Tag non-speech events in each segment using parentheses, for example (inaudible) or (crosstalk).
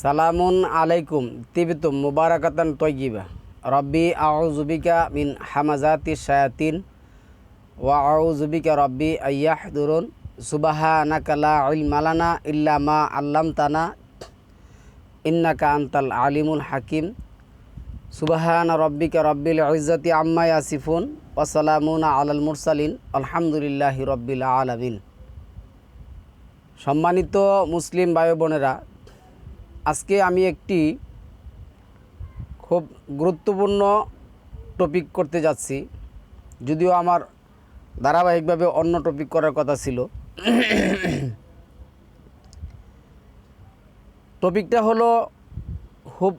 সালামুন আলাইকুম, তিবিতুম মুবারাকাতান তৈগিবা রব্বি আউজুবিকা মিন হামাজাতি শায়াতিন, ওয়া আউজুবিকা রব্বি আয়াহদুরুন সুবাহানাকা লা ইলমা লানা ইল্লা মা আল্লামতানা, ইন্নাকা আনতাল আলিমুল হাকিম। সুবাহান রব্বিকা রব্বিল ইজ্জতি আম্মা ইয়াসিফুন ওয়াসালামুন আলাল মুরসালিন, আলহামদুলিল্লাহি রব্বিল আলামিন। সম্মানিত মুসলিম ভাই বোনেরা আজকে আমি একটি খুব গুরুত্বপূর্ণ টপিক করতে যাচ্ছি। যদিও আমার ধারাবাহিকভাবে অন্য টপিক করার কথা ছিল। টপিকটা হলো খুব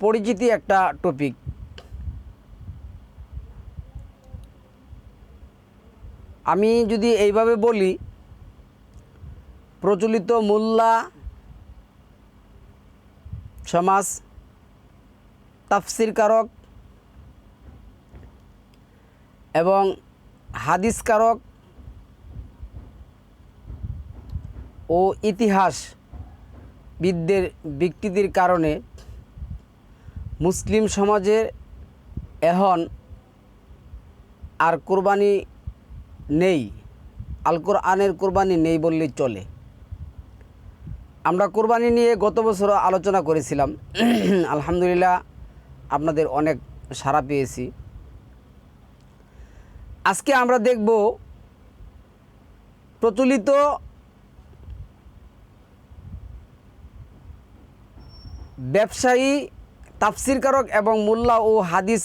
পরিচিতি একটা টপিক আমি যদি এইভাবে বলি প্রচলিত মোল্লা সমাজ, তাফসিরকারক এবং হাদিসকারক ও ইতিহাস বিদ্যের বিকৃতির কারণে মুসলিম সমাজের এখন আর কোরবানি নেই, আল কোরআনের কোরবানি নেই বললেই চলে। আমরা কোরবানি নিয়ে গত বছর আলোচনা করেছিলাম। (clears throat) আলহামদুলিল্লাহ আপনাদের অনেক সাড়া পেয়েছি। আজকে আমরা দেখব প্রচলিত ব্যবসায়ী, তাফসিরকারক এবং মোল্লা ও হাদিস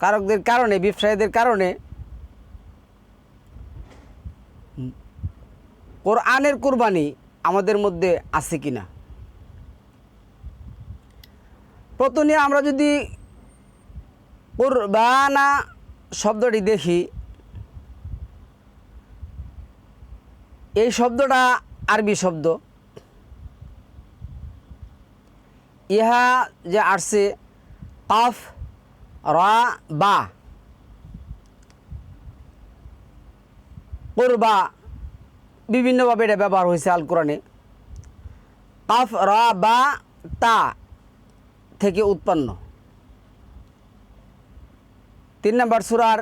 কারকদের কারণে, ব্যবসায়ীদের কারণে কোরআনের কোরবানি আমাদের মধ্যে আছে কি না প্রথমে আমরা যদি কোরবানা শব্দটি দেখি, এই শব্দটা আরবি শব্দ। ইহা যে আসছে, কাফ, রা, বা। কোরবা বিভিন্নভাবে এটা ব্যবহার হয়েছে আল কোরআনে কাফ, রা, বা, তা থেকে উৎপন্ন। তিন নম্বর সুরার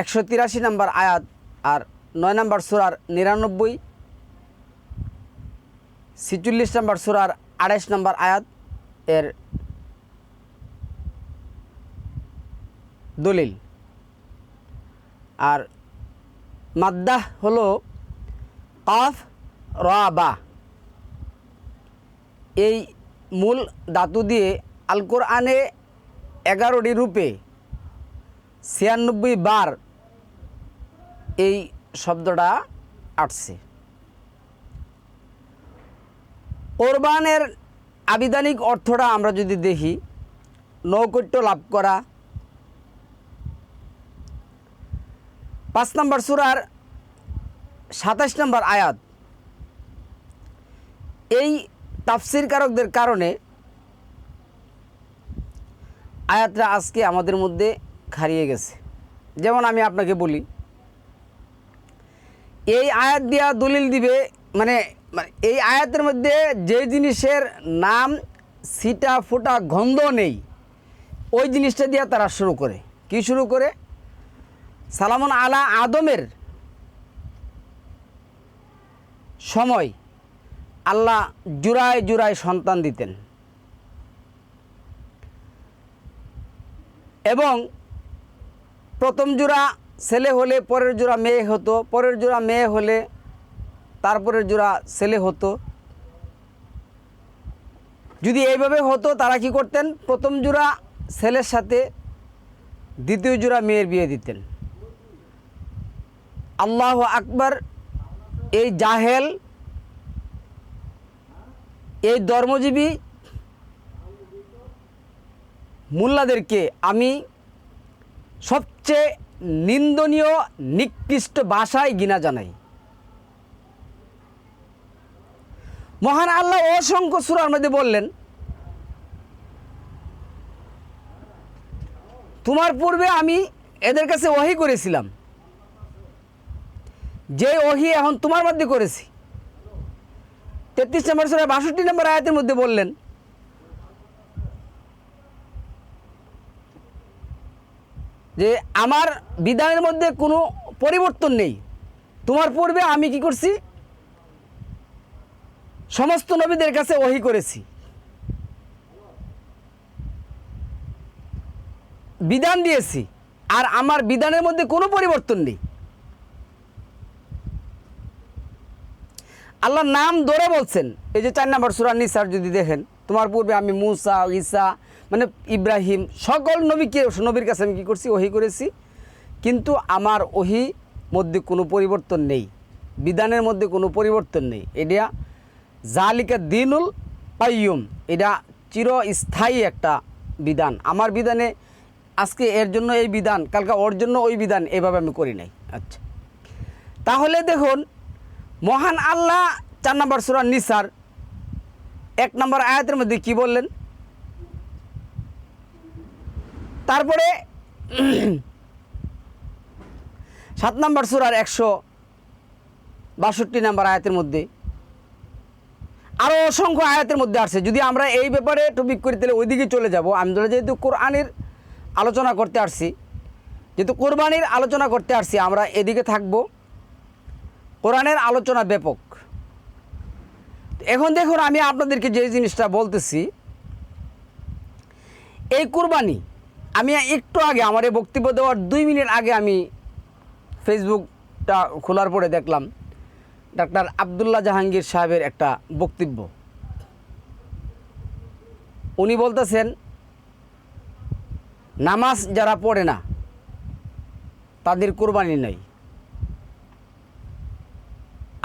একশো তিরাশি নম্বর আয়াত আর নয় নম্বর সুরার নিরানব্বই, ছিচল্লিশ নম্বর সুরার আড়াইশ নম্বর আয়াত এর দলিল। আর মাদ্দাহ হলো রা বা এই মূল ধাতু দিয়ে আল কোরআনে এগারোটি রূপে ছিয়ানব্বই বার এই শব্দটা আসছে। কোরবানের আবিধানিক অর্থটা আমরা যদি দেখি, নৌকট্য লাভ করা পাঁচ নম্বর সুরার সাতাশ নম্বর আয়াত। এই তাফসির কারকদের কারণে আয়াতটা আজকে আমাদের মধ্যে হারিয়ে গেছে। যেমন আমি আপনাকে বলি, এই আয়াত দিয়া দলিল দিবে মানে মানে এই আয়াতের মধ্যে যে জিনিসের নাম, সিটা, ফোটা, গন্ধ নেই, ওই জিনিসটা দিয়া তারা শুরু করে। কি শুরু করে? সালামন আলা আদমের সময় আল্লাহ জুরায় জুরায় সন্তান দিতেন। এবং প্রথম জোড়া ছেলে হলে পরের জোড়া মেয়ে হতো, পরের জোড়া মেয়ে হলে তারপরের জোড়া ছেলে হতো। যদি এইভাবে হতো, তারা কি করতেন? প্রথম জোড়া ছেলের সাথে দ্বিতীয় জোড়া মেয়ের বিয়ে দিতেন। আল্লাহ আকবার, এই জাহেল, এই ধর্মজীবী মোল্লাদেরকে আমি সবচেয়ে নিন্দনীয়, নিকৃষ্ট ভাষায় গিনা জানাই। মহান আল্লাহ অসংখ্য সুরার মধ্যে বললেন, তোমার পূর্বে আমি এদের কাছে ওহি করেছিলাম। যে ওহি এখন তোমার মধ্যে করেছি। তেত্রিশ নম্বর বাষট্টি নম্বর আয়াতের মধ্যে বললেন, যে আমার বিধানের মধ্যে কোনো পরিবর্তন নেই। তোমার পূর্বে আমি কি করছি? সমস্ত নবীদের কাছে ওহি করেছি। বিধান দিয়েছি। আর আমার বিধানের মধ্যে কোনো পরিবর্তন নেই। আল্লাহর নাম ধরে বলছেন। এই যে চার নম্বর সুরা নিসার যদি দেখেন, তোমার পূর্বে আমি মুসা, ঈসা মানে ইব্রাহিম, সকল নবীকে, নবীর কাছে আমি কী করছি? ওহি করেছি। কিন্তু আমার ওহি মধ্যে কোনো পরিবর্তন নেই। বিধানের মধ্যে কোনো পরিবর্তন নেই। এটা জালিকা দিনুল পাইয়ুম এটা চিরস্থায়ী একটা বিধান। আমার বিধানে আজকে এর জন্য এই বিধান, কালকে ওর জন্য ওই বিধান এভাবে আমি করি নাই। আচ্ছা। তাহলে দেখুন মহান আল্লাহ, চার নম্বর সুরা নিসার, এক নম্বর আয়াতের মধ্যে কি বললেন? তারপরে, সাত নম্বর সুরার একশো বাষট্টি নম্বর আয়াতের মধ্যে আরও অসংখ্য আয়াতের মধ্যে আসছে। যদি আমরা এই ব্যাপারে টপিক করি, তাহলে ওইদিকে চলে যাব। আমি ধরে যেহেতু কোরআনের আলোচনা করতে আসছি, যেহেতু কোরবানির আলোচনা করতে আসছি, আমরা এদিকে থাকব। কোরআনের আলোচনা ব্যাপক। এখন দেখুন, আমি আপনাদেরকে যে জিনিসটা বলতেছি, এই কুরবানি, আমি একটু আগে আমার এই বক্তব্য দেওয়ার দুই মিনিট আগে আমি ফেসবুকটা খোলার পরে দেখলাম, ডাক্তার আবদুল্লাহ জাহাঙ্গীর সাহেবের একটা বক্তব্য। উনি বলতেছেন, নামাজ যারা পড়ে না, তাদের কোরবানি নেই।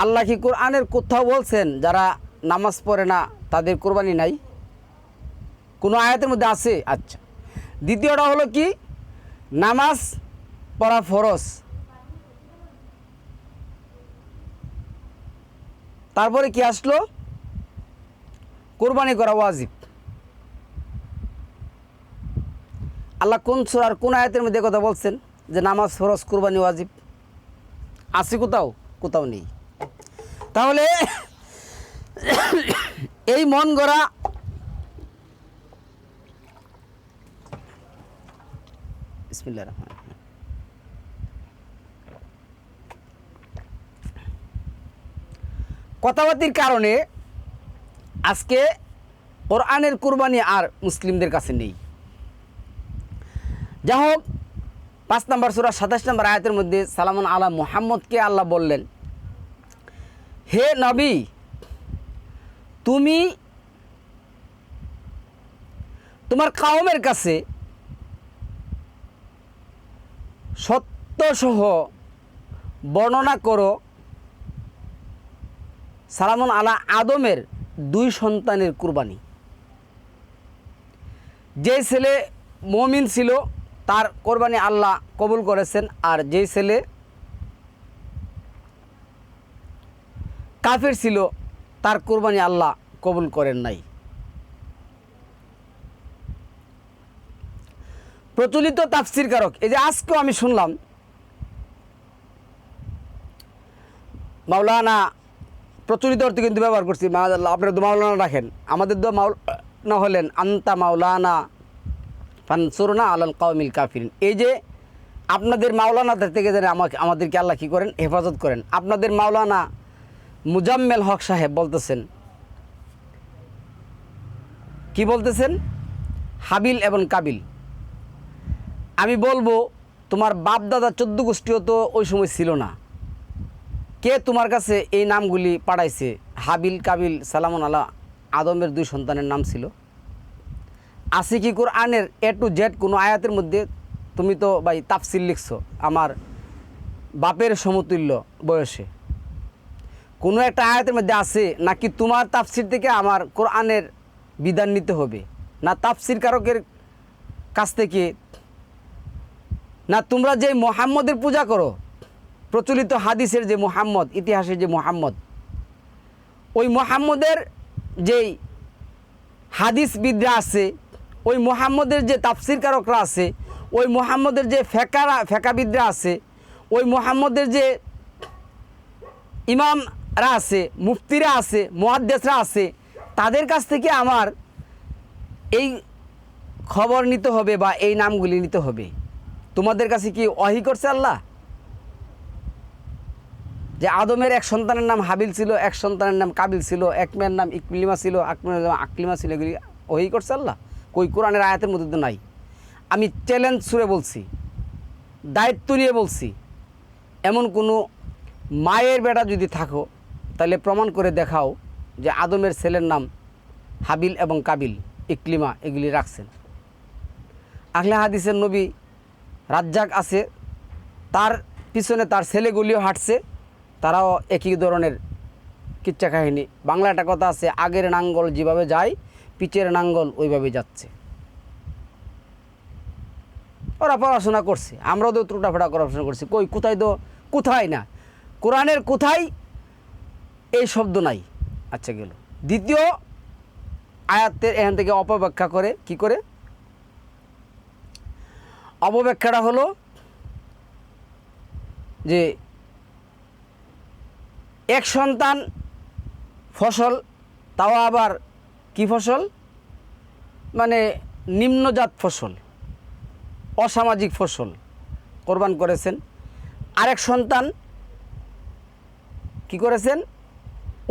আল্লাহ কি কোরআনের কোথাও বলছেন যারা নামাজ পড়ে না, তাদের কোরবানি নাই? কোনো আয়াতের মধ্যে আছে? আচ্ছা। দ্বিতীয়টা হলো কি? নামাজ পড়া ফরজ। তারপরে কি আসলো? কোরবানি করা ওয়াজিব। আল্লাহ কোন সুরার কোন আয়াতের মধ্যে কথা বলছেন যে নামাজ ফরজ, কোরবানি ওয়াজিব? আছে কোথাও? কোথাও নেই। তাহলে এই মন গড়া কথাবার্তির কারণে আজকে কোরআনের কুরবানি আর মুসলিমদের কাছে নেই। যা হোক, পাঁচ নম্বর সুরা সাতাশ নম্বর আয়াতের মধ্যে সালামন আলা মুহাম্মদকে আল্লাহ বললেন হে নবী, তুমি তোমার কাউমের কাছে সত্যসহ বর্ণনা করো। সালামন আলা আদমের দুই সন্তানের কুরবানি। যে ছেলে মমিন ছিল, তার কোরবানি আল্লাহ কবুল করেছেন, আর যেই ছেলে কাফের ছিল তার কোরবানি আল্লাহ কবুল করেন নাই। প্রচলিত তাফসির কারক এই যে আজকেও আমি শুনলাম মাওলানা প্রচলিত অর্থে কিন্তু ব্যবহার করছি মাআল্লাহ, আপনারা তো মাওলানা রাখেন। আমাদের তো মাওলানা হলেন আন্তা মাওলানা ফানসুরনা আলাল কাউমিল কাফিরিন। এই যে আপনাদের মাওলানা থেকে যেন আমাকে আমাদেরকে আল্লাহ কী করেন? হেফাজত করেন। আপনাদের মাওলানা মুজাম্মেল হক সাহেব বলতেছেন। কি বলতেছেন? হাবিল এবং কাবিল। আমি বলব, তোমার বাপ দাদা চোদ্দ গোষ্ঠীও তো ওই সময় ছিল না। কে তোমার কাছে এই নামগুলি পাঠাইছে? হাবিল, কাবিল, সালামন আলা, আদমের দুই সন্তানের নাম ছিল। আসি কি কোরআনের এ টু জেড কোনো আয়াতের মধ্যে? তুমি তো ভাই তাফসিল লিখছো, আমার বাপের সমতুল্য বয়সে। কোনো একটা আয়াতের মধ্যে আছে, নাকি তোমার তাফসির থেকে আমার কোরআনের বিধান নিতে হবে? না তাফসির কারকের কাছ থেকে? না তোমরা যে মোহাম্মদের পূজা করো, প্রচলিত হাদিসের যে মোহাম্মদ, ইতিহাসের যে মোহাম্মদ, ওই মোহাম্মদের যেই হাদিস বিদ্যা আছে, ওই মোহাম্মদের যে তাফসির কারকরা আছে, ওই মোহাম্মদের যে ফেকারা, ফেকাবিদরা আছে, ওই মোহাম্মদের যে ইমামরা আছে, মুফতিরা আছে মহাদ্দেশরা আছে, তাদের কাছ থেকে আমার এই খবর নিতে হবে বা এই নামগুলি নিতে হবে। তোমাদের কাছে কি অহি করছে আল্লাহ? যে আদমের এক সন্তানের নাম হাবিল ছিল, এক সন্তানের নাম কাবিল ছিল, এক মেয়ের নাম ইকলিমা ছিল, এক মেয়ের নাম আকলিমা ছিল, এগুলি ওই করছে আল্লাহ? কই কোরআনের আয়াতের মধ্যে তো নাই। আমি চ্যালেঞ্জ সুরে বলছি, দায়িত্ব নিয়ে বলছি, এমন কোনো মায়ের বেটা যদি থাকো তাহলে প্রমাণ করে দেখাও যে আদমের ছেলের নাম হাবিল এবং কাবিল, ইকলিমা এগুলি রাখছেন। আহলে হাদিসের নবী রাজ্জাক আছে, তার পিছনে তার ছেলেগুলিও হাঁটছে, তারাও একই ধরনের কিচ্ছা কাহিনী। বাংলা একটা কথা আছে, আগের নাঙ্গল যেভাবে যায়, পিচের নাঙ্গল ওইভাবে যাচ্ছে। ওরা পড়াশোনা করছে, আমরাও তো ত্রুটাফাটা পড়াশোনা করছি, কই কোথায় তো, কোথায় না? কোরআনের কোথায় এই শব্দ নাই। আচ্ছা গেল। দ্বিতীয় আয়াতের এখান থেকে অপব্যাখ্যা করে, কি করে? অপব্যাখ্যাটা হলো যে এক সন্তান ফসল, তাও আবার কি ফসল? মানে নিম্নজাত ফসল, অসামাজিক ফসল কোরবান করেছেন। আরেক সন্তান কি করেছেন?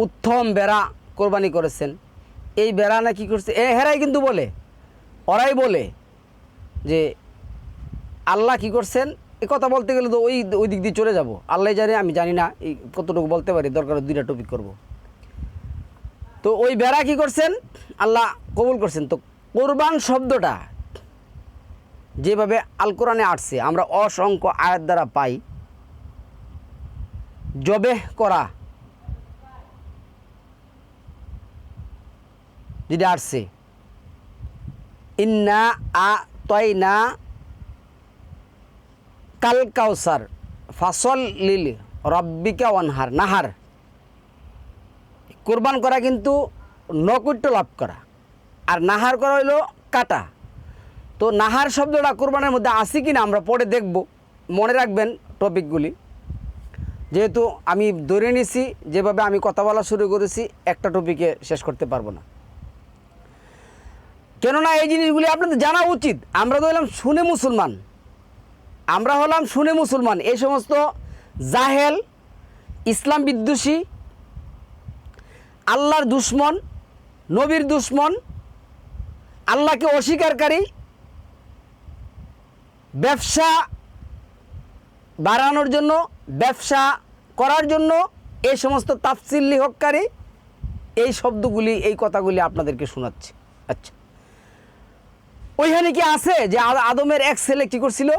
উত্তম বেড়া কোরবানি করেছেন। এই বেড়া না কি করছে? এ হেরাই কিন্তু বলে, ওরাই বলে যে আল্লাহ কি করছেন? এ কথা বলতে গেলে তো ওই ওই দিক দিয়ে চলে যাব। আল্লাহ জানে, আমি জানি না, এই কতটুকু বলতে পারি, দরকার দুইটা টপিক করব। তো ওই বেড়া কি করছেন? আল্লাহ কবুল করছেন। তো কোরবান শব্দটা যেভাবে আল কোরআনে আসছে, আমরা অসংখ্য আয়াত দ্বারা পাই। জবে করা যেটা আসছে ইন্না আ তয়না কাল কাউসার ফাসল লিল রব্বিকা ওয়ানহার নাহার কোরবান করা কিন্তু নৈকট্য লাভ করা আর নাহার করা হইল কাটা তো নাহার শব্দটা কোরবানের মধ্যে আসি কি না আমরা পরে দেখব মনে রাখবেন টপিকগুলি যেহেতু আমি ধরে নিছি যেভাবে আমি কথা বলা শুরু করেছি একটা টপিকে শেষ করতে পারব না কেননা এই জিনিসগুলি আপনাদের জানা উচিত। আমরা তো হলাম শুনে মুসলমান। আমরা হলাম শুনে মুসলমান। এই সমস্ত জাহেল, ইসলাম বিদ্বেষী, আল্লাহর দুশ্মন, নবীর দুশ্মন, আল্লাহকে অস্বীকারী, ব্যবসা বাড়ানোর জন্য, ব্যবসা করার জন্য, এই সমস্ত তাফসিল লিহককারী এই শব্দগুলি, এই কথাগুলি আপনাদেরকে শোনাচ্ছে। আচ্ছা। ওইখানে কি আছে যে আদ- আদমের এক ছেলে কি করছিল?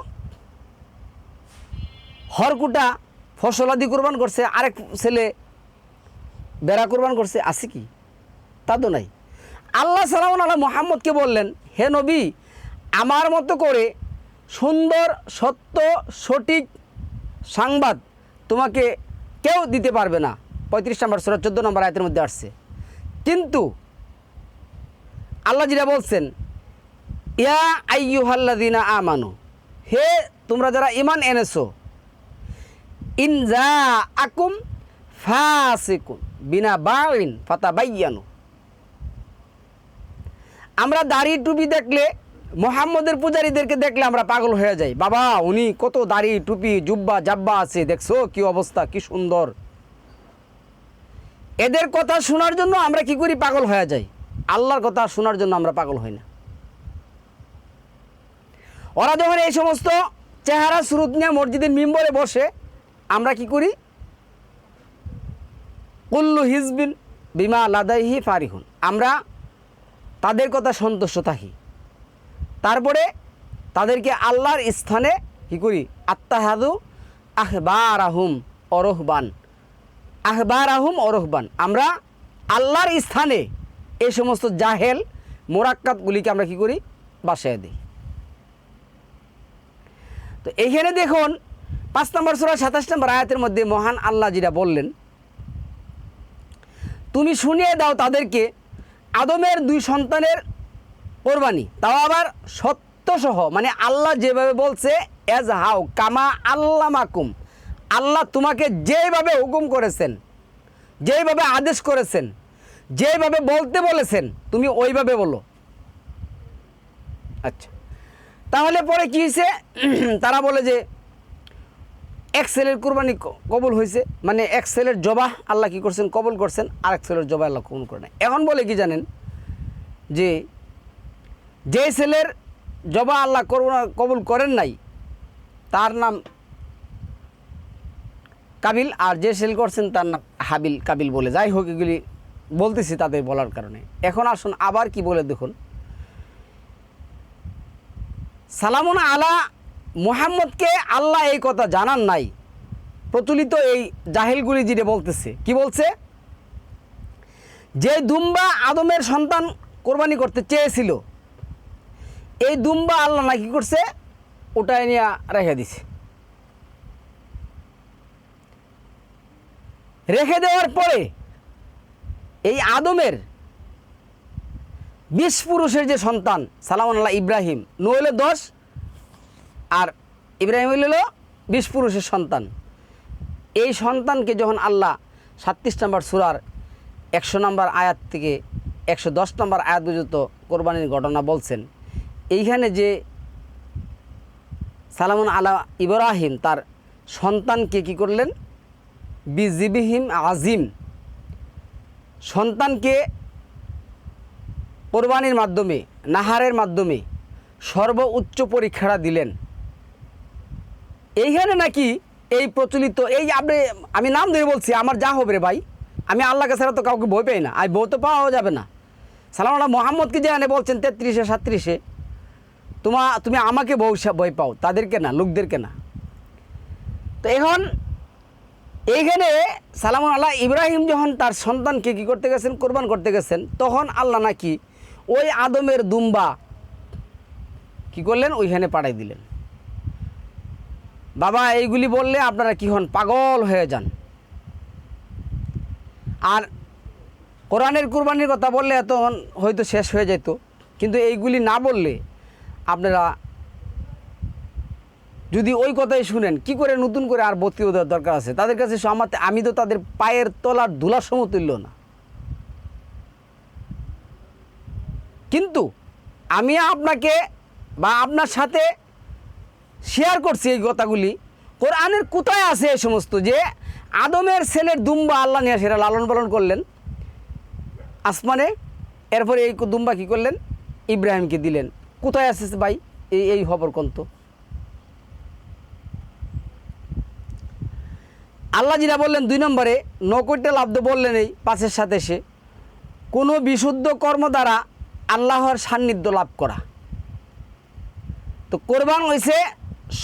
হরকুটা ফসলাদি কোরবান করছে, আরেক ছেলে বেড়া কোরবান করছে, আছে কি? তা তো নাই। আল্লাহ সালাম আল্লাহ মোহাম্মদকে বললেন, হে নবী, আমার মতো করে সুন্দর, সত্য, সঠিক সংবাদ তোমাকে কেউ দিতে পারবে না। পঁয়ত্রিশ নম্বর সুরা চোদ্দ নম্বর আয়তের মধ্যে আসছে। কিন্তু আল্লাহ যেটা বলছেন ইয়া আইয়ুহাল্লাদিনা আমানু। হে, তোমরা যারা ইমান এনেছো ইনজা আকুম ফাসিকুন বিনা বাইন ফাতা বাইয়ানু আমরা দাড়ি টুপি দেখলে, মোহাম্মদের পূজারীদেরকে দেখলে আমরা পাগল হয়ে যাই। বাবা, উনি কত দাড়ি, টুপি, জুব্বা, জাব্বা আছে, দেখছ? কি অবস্থা, কি সুন্দর। এদের কথা শোনার জন্য আমরা কি করি? পাগল হয়ে যাই। আল্লাহর কথা শোনার জন্য আমরা পাগল হই না। ওরা যখন এই সমস্ত চেহারা সুরত নিয়ে মসজিদের মিম্বরে বসে, আমরা কি করি? কুল্লু হিজবিন বিমা লাদাইহি ফারিহুন। আমরা তাদের কথা সন্তুষ্ট থাকি। তারপরে তাদেরকে আল্লাহর স্থানে কি করি? আত্মাহাদু আহবার আহুম অরহবান। আহবার আহুম অরহবান। আমরা আল্লাহর স্থানে এই সমস্ত জাহেল মোরাক্কাতগুলিকে আমরা কি করি? বাসায় দিই। তো এইখানে দেখুন, পাঁচ নম্বর সুরা সাতাশ নম্বর আয়াতের মধ্যে মহান আল্লাহ যেটা বললেন, তুমি শুনিয়ে দাও তাদেরকে আদমের দুই সন্তানের কোরবানি। তাও আবার সত্য আত্মসহ মানে আল্লাহ যেভাবে বলছে এজ হাউ কামা আল্লাহ মাকুম আল্লাহ তোমাকে যেভাবে হুকুম করেছেন যেভাবে আদেশ করেছেন যেভাবে বলতে বলেছেন, তুমি ওইভাবে বলো। আচ্ছা। তাহলে পরে কি হয়েছে তারা বলে যে, এক ছেলের কুরবানি কবুল হয়েছে মানে এক ছেলের জবা আল্লাহ কি করছেন? কবুল করছেন। আর এক ছেলের জবাহ আল্লাহ কবুল করে এখন বলে কি জানেন? যে যে ছেলের জবা আল্লাহ কবুল করেন নাই, তার নাম কাবিল। আর যে সেল করছেন, তার নাম হাবিল, কাবিল বলে। যাই হোক, এগুলি বলতেছি তাদের বলার কারণে। এখন আসুন, আবার কি বলে দেখুন। সালামুন আলা মুহাম্মদকে আল্লাহ এই কথা জানান নাই। প্রচলিত এই জাহিলগুলি যেটা বলতেছে, কি বলছে? যে দুম্বা আদমের সন্তান কোরবানি করতে চেয়েছিল, এই দুম্বা আল্লাহ না কি করছে? ওটাই নিয়ে রেখে দিছে। রেখে দেওয়ার পরে এই আদমের বিশ পুরুষের যে সন্তান সালামান আল্লাহ ইব্রাহিম। নু হইল দশ, আর ইব্রাহিম হইল বিশ পুরুষের সন্তান। এই সন্তানকে যখন আল্লাহ সাতত্রিশ নম্বর সুরার একশো নম্বর আয়াত থেকে একশো দশ নম্বর আয়াত পর্যন্ত কোরবানির ঘটনা বলছেন, এইখানে যে সালামুন আলা ইব্রাহিম, তার সন্তানকে কি করলেন? বিজিবিহিম আজিম। সন্তানকে কোরবানির মাধ্যমে, নাহারের মাধ্যমে সর্বোচ্চ পরীক্ষাটা দিলেন। এইখানে নাকি এই প্রচলিত, এই আপনি, আমি নাম ধরে বলছি, আমার যা হবে রে ভাই, আমি আল্লাহকে ছাড়া তো কাউকে ভয় পাই না, আর বউ তো পাওয়া যাবে না। সালাম আল্লাহ মোহাম্মদকে যে এনে বলছেন তেত্রিশে সাত্রিশে তোমা, তুমি আমাকে বউ ভয় পাও, তাদেরকে না, লোকদেরকে না। তো এখন এইখানে সালাম আল্লাহ, ইব্রাহিম যখন তার সন্তানকে কী করতে গেছেন, কোরবান করতে গেছেন, তখন আল্লাহ নাকি ওই আদমের দুম্বা। কি করলেন? ওইখানে পাঠাই দিলেন। বাবা, এইগুলি বললে আপনারা কি হন? পাগল হয়ে যান। আর কোরআনের কুরবানির কথা বললে এত হয়তো শেষ হয়ে যেত। কিন্তু এইগুলি না বললে আপনারা যদি ওই কথাই শুনেন, কি করে নতুন করে আর বত্তি দেওয়ার দরকার আছে? তাদের কাছে আমার আমি তো তাদের পায়ের তলার ধুলার সমতুল্য না। কিন্তু আমি আপনাকে বা আপনার সাথে শেয়ার করছি এই কথাগুলি। কোরআনের কোথায় আছে এই সমস্ত যে আদমের ছেলের দুম্বা আল্লাহ নিয়ে সেটা লালন পালন করলেন। আসমানে, এরপরে এই দুম্বা কী করলেন? ইব্রাহিমকে দিলেন। কোথায় আছে ভাই এই এই খবর কন্ত আল্লাহ জিরা বললেন দুই নম্বরে নকৈটা লাব্ধ বললেন এই পাশের সাথে সে কোনো বিশুদ্ধ কর্ম দ্বারা আল্লাহর সান্নিধ্য লাভ করা। তো কোরবান হয়েছে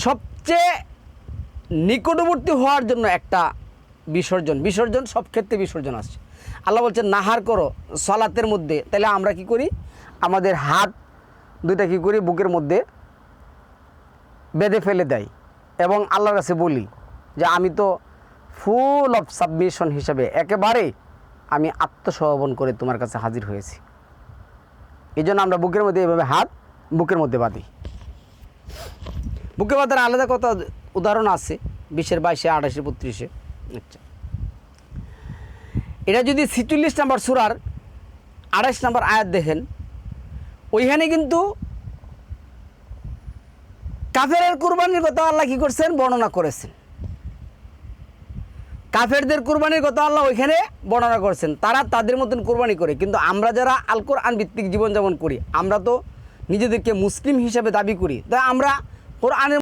সবচেয়ে নিকটবর্তী হওয়ার জন্য একটা বিসর্জন। বিসর্জন, সব ক্ষেত্রে বিসর্জন আসছে। আল্লাহ বলছেন নাহার করো সলাতের মধ্যে। তাহলে আমরা কি করি? আমাদের হাত দুইটা কি করি? বুকের মধ্যে বেঁধে ফেলে দেয় এবং আল্লাহর কাছে বলি যে, আমি তো ফুল অফ সাবমিশন হিসাবে একেবারে আমি আত্মসমর্পণ করে তোমার কাছে হাজির হয়েছি। এই জন্য আমরা বুকের মধ্যে এভাবে হাত বুকের মধ্যে বাঁধি। বুকে বাঁধার আলাদা কথা উদাহরণ আছে? বিশের বাইশে, আঠাশে, বত্রিশে। আচ্ছা। এটা যদি ছিচল্লিশ নাম্বার সুরার আঠাশ নাম্বার আয়াত দেখেন, ওইখানে কিন্তু কাফেরের কুরবানির কথা আল্লাহ কী করছেন? বর্ণনা করেছেন। কাফেরদের কুরবানির কথা আল্লাহ ওইখানে বর্ণনা করছেন। তারা তাদের মতন কুরবানি করে। কিন্তু আমরা যারা আলকোর ভিত্তিক জীবনযাপন করি, আমরা তো নিজেদেরকে মুসলিম হিসাবে দাবি করি। তাই আমরা কোরআনের